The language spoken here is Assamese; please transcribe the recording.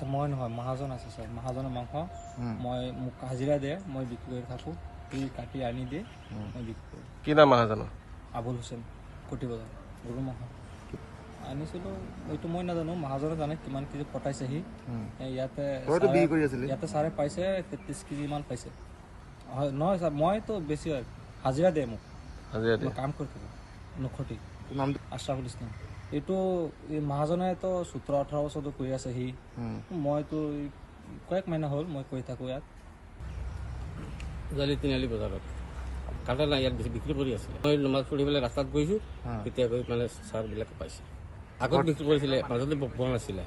ছাৰ মই নহয় মহাজন আছে ছাৰ মহাজনৰ মাংস মই মোক হাজিৰা দিয়ে মই বিক্ৰী কৰি থাকোঁ। সি কাটি আনি দিয়ে মই বিক্ৰী কৰোঁ। কি নাম মহাজনৰ? আবুল হুছেইন কোটি বজাৰ। গৰু মাংস আনিছিলোঁ এইটো মই নাজানো মহাজনে জানে কিমান কেজি পটাইছে সি এ, ইয়াতে ইয়াতে ছাৰে পাইছে তেত্ৰিছ কেজি মান পাইছে। হয় নহয় ছাৰ মইতো বেছি হয়। হাজিৰা দিয়ে মোক। কাম কৰি থাকোঁ। নখতি আশৰাফুল ইছলাম। এইটো এই মহাজনেতো সোতৰ ওঠৰ বছৰতো কৰি আছে সি মইতো কয়েক মাইনা হ'ল মই কৰি থাকোঁ ইয়াত। জালি তিনিআলি বজাৰত। কাটা নাই ইয়াত বেছি বিক্ৰী কৰি আছিলে। মই নমাজ পঢ়ি পেলাই ৰাস্তাত গৈছোঁ তেতিয়া গৈ মানে চাৰবিলাকে পাইছে। আগত বিক্ৰী কৰিছিলে মাজতে পোৱা নাছিলে।